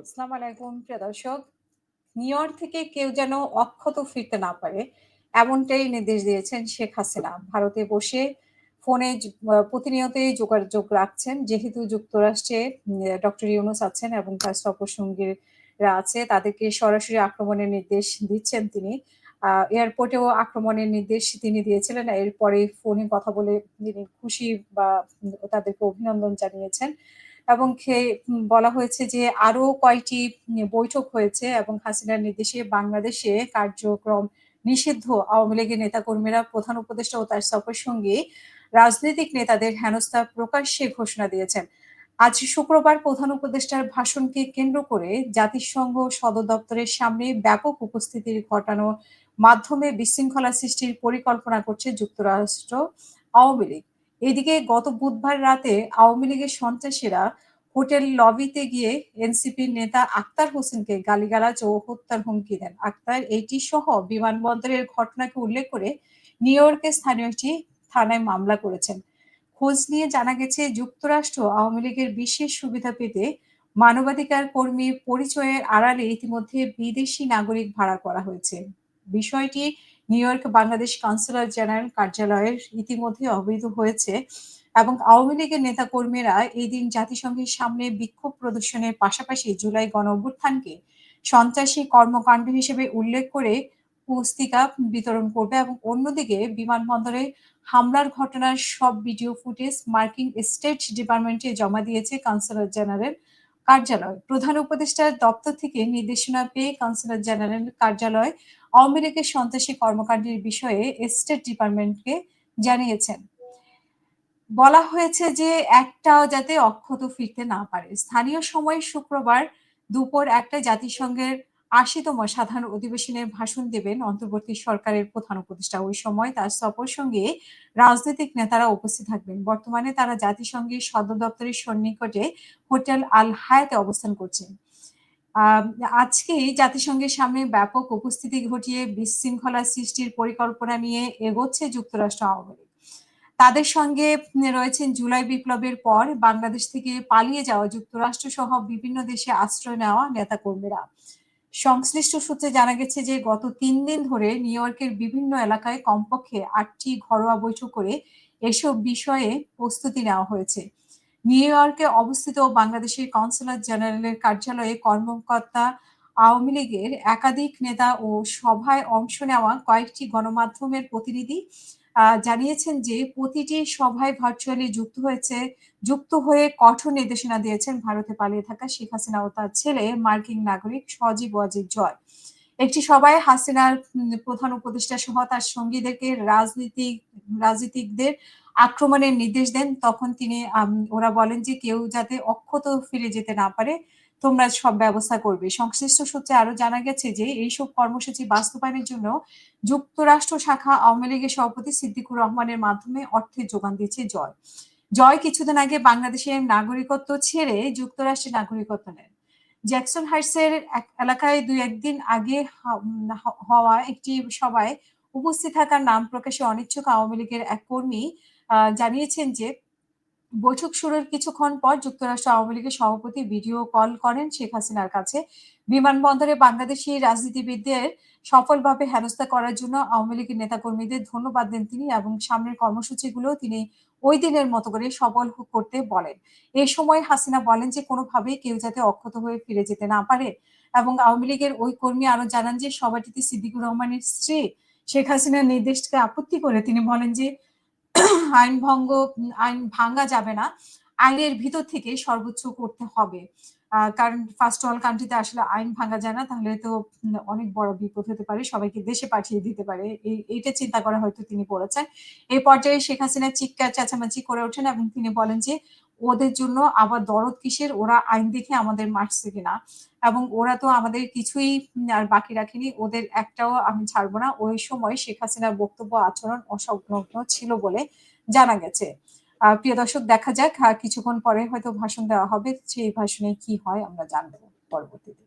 আসসালামু আলাইকুম প্রিয় দর্শক। নিউ ইয়র্ক থেকে কেউ যেন অক্ষত ফিরতে না পারে, এমনটাই নির্দেশ দিয়েছেন শেখ হাসিনা। ভারতে বসে ফোনে প্রতিনিয়তই যোগাযোগ রাখছেন। যেহেতু যুক্তরাষ্ট্রে ডক্টর ইউনুস আছেন এবং তার সফরসঙ্গীরা আছে, তাদেরকে সরাসরি আক্রমণের নির্দেশ দিচ্ছেন তিনি। এয়ারপোর্টেও আক্রমণের নির্দেশ তিনি দিয়েছিলেন। এরপরে ফোনে কথা বলে তিনি খুশি বা তাদেরকে অভিনন্দন জানিয়েছেন। এবং বলা হয়েছে যে আরও উম বৈঠক হয়েছে এবং হাসিনার নির্দেশে বাংলাদেশে কার্যক্রম নিষিদ্ধ আওয়ামী লীগের নেতাকর্মীরা প্রধান উপদেষ্টা ও তার সফরসঙ্গী রাজনৈতিক নেতাদের হেনস্থা প্রকাশ্যে ঘোষণা দিয়েছেন। আজ শুক্রবার প্রধান উপদেষ্টার ভাষণকে কেন্দ্র করে জাতিসংঘ সদর দপ্তরের সামনে ব্যাপক উপস্থিতির ঘটানোর মাধ্যমে বিশৃঙ্খলা সৃষ্টির পরিকল্পনা করছে যুক্তরাষ্ট্র আওয়ামী লীগ। এদিকে গত বুধবার রাতে আওয়ামী লীগের সন্ত্রাসীরা হোটেল লবিতে গিয়ে এনসিপির নেতা আক্তার হোসেনকে গালিগালাজ ও হত্যার হুমকি দেন। আক্তার এটি সহ বিমানবন্দরের ঘটনাকে উল্লেখ করে নিউ ইয়র্কের স্থানীয় একটি থানায় মামলা করেছেন। খোঁজ নিয়ে জানা গেছে, যুক্তরাষ্ট্র আওয়ামী লীগের বিশেষ সুবিধা পেতে মানবাধিকার কর্মীর পরিচয়ের আড়ালে ইতিমধ্যে বিদেশি নাগরিক ভাড়া করা হয়েছে। বিষয়টি New York Bangladesh consulate general কার্যালয়ের ইতিমধ্যে অবহিত হয়েছে এবং আওয়ামী লীগের নেতাকর্মীরা দিন জাতিসংঘের সামনে বিক্ষোভ প্রদর্শনের পাশাপাশি জুলাই গণঅভ্যুত্থানকে সন্ত্রাসী কর্মকাণ্ড হিসেবে উল্লেখ করে পুস্তিকা বিতরণ করবে এবং অন্যদিকে বিমানবন্দরে হামলার ঘটনার সব ভিডিও ফুটেজ মার্কিন স্টেট ডিপার্টমেন্টে জমা দিয়েছে কনস্যুলেট জেনারেল কার্যালয়। প্রধান উপদেষ্টার দপ্তর থেকে নির্দেশনা পেয়ে কাউন্সিলর জেনারেল কার্যালয় আওয়ামী লীগের সন্ত্রাসী কর্মকাণ্ডের বিষয়ে স্টেট ডিপার্টমেন্টকে জানিয়েছেন। বলা হয়েছে যে একটাও যাতে অক্ষত ফিরতে না পারে। স্থানীয় সময় শুক্রবার দুপুর একটা জাতিসংঘের ৮০ তম সাধারণ অধিবেশনে ভাষণ দেবেন অন্তর্বর্তী সরকারের প্রধান উপদেষ্টা। ওই সময় তার সফর সঙ্গে রাজনৈতিক নেতারা উপস্থিত থাকবেন। বর্তমানে তারা জাতিসংঘের সদর দপ্তরের সন্নিকটে হোটেল আল হায়াতে অবস্থান করছেন। আ আজকেই জাতিসংঘের সামনে ব্যাপক উপস্থিতি ঘটিয়ে বিশৃঙ্খলা সৃষ্টির পরিকল্পনা নিয়ে এগোচ্ছে যুক্তরাষ্ট্র আওয়ামী লীগ। তাদের সঙ্গে রয়েছেন জুলাই বিপ্লবের পর বাংলাদেশ থেকে পালিয়ে যাওয়া যুক্তরাষ্ট্র সহ বিভিন্ন দেশে আশ্রয় নেওয়া নেতাকর্মীরা। সংশ্লিষ্ট সূত্রে জানা গেছে যে গত তিন দিন ধরে নিউ ইয়র্কের বিভিন্ন এলাকায় কমপক্ষে আটটি ঘরোয়া বৈঠক করে এসব বিষয়ে প্রস্তুতি নেওয়া হয়েছে। নিউ ইয়র্কে অবস্থিত বাংলাদেশের কনস্যুলেট জেনারেলের কার্যালয়ে কর্মকর্তা আওয়ামী লীগের একাধিক নেতা ও সভায় অংশ নেওয়া কয়েকটি গণমাধ্যমের প্রতিনিধি জানিয়েছেন যে প্রতিটি সভায় ভার্চুয়ালি যুক্ত হয়েছে যুক্ত হয়ে কঠোর নির্দেশনা দিয়েছেন ভারতে পালিয়ে থাকা শেখ হাসিনা ও তার ছেলে মার্কিন নাগরিক সজীব ওয়াজিদ জয়। একটি সভায় হাসিনার প্রধান উপদেষ্টা সহ তার সঙ্গীদেরকে রাজনীতিক রাজনীতিকদের আক্রমণের নির্দেশ দেন। তখন তিনি ওরা বলেন যে কেউ যাতে অক্ষত ফিরে যেতে না পারে, তোমরা সব ব্যবস্থা করবে। সংশ্লিষ্ট সূত্রে আরও জানা গেছে যে, এইসব কর্মসূচি বাস্তবায়নের জন্য যুক্তরাষ্ট্র শাখা আওয়ামী লীগের সভাপতি সিদ্দিকুর রহমানের মাধ্যমে অর্থের যোগান দিয়েছে জয়। জয় কিছুদিন আগে বাংলাদেশের নাগরিকত্ব ছেড়ে যুক্তরাষ্ট্রের নাগরিকত্ব নেন। জ্যাকসন হাইটসের এলাকায় দুই একদিন আগে হওয়া একটি সভায় উপস্থিত থাকার নাম প্রকাশে অনিচ্ছুক আওয়ামী লীগের এক কর্মী জানিয়েছেন যে বৈঠক শুরুর কিছুক্ষণ পর যুক্তরাষ্ট্র আওয়ামী লীগের সভাপতি ভিডিও কল করেন শেখ হাসিনার কাছে। বিমানবন্দরে বাংলাদেশি রাজনীতিবিদদের সফলভাবে হেনস্থা করার জন্য আওয়ামী লীগের নেতাকর্মীদের ধন্যবাদ দেন তিনি এবং সামনের কর্মসূচিগুলো তিনি ওই দিনের মতো করে সফল করতে বলেন। এ সময় হাসিনা বলেন যে, কোনোভাবেই কেউ যাতে অক্ষত হয়ে ফিরে যেতে না পারে এবং আওয়ামী লীগের ওই কর্মী আরও জানান যে, সভাটিতে সিদ্দিকুর রহমানের স্ত্রী শেখ হাসিনার নির্দেশকে আপত্তি করে তিনি বলেন যে আইন ভঙ্গ আইন ভাঙা যাবে না। আইনের ভিতর থেকে সর্বোচ্চ করতে হবে। কারণ ফার্স্ট অল কান্ট্রিতে আসলে আইন ভাঙা যায় না। তাহলে তো অনেক বড় বিপদ হতে পারে। সবাইকে দেশে পাঠিয়ে দিতে পারে। এই এইটা চিন্তা করা হয়তো তিনি পড়েছেন এই পর্যায়ে শেখ হাসিনা চিৎকার চেঁচামেচি করে ওঠেন এবং তিনি বলেন যে, "ওদের জন্য আবার দরদ কিসের? ওরা আইন দেখে আমাদের মারছে কিনা? এবং ওরা তো আমাদের কিছুই আর বাকি রাখেনি। ওদের একটাও আমি ছাড়বো না।" ওই সময় শেখ হাসিনার বক্তব্য, আচরণ অসংলগ্ন ছিল বলে জানা গেছে। প্রিয় দর্শক, দেখা যাক কিছুক্ষণ পরে হয়তো ভাষণ দেওয়া হবে। সেই ভাষণে কি হয় আমরা জানব পরবর্তীতে।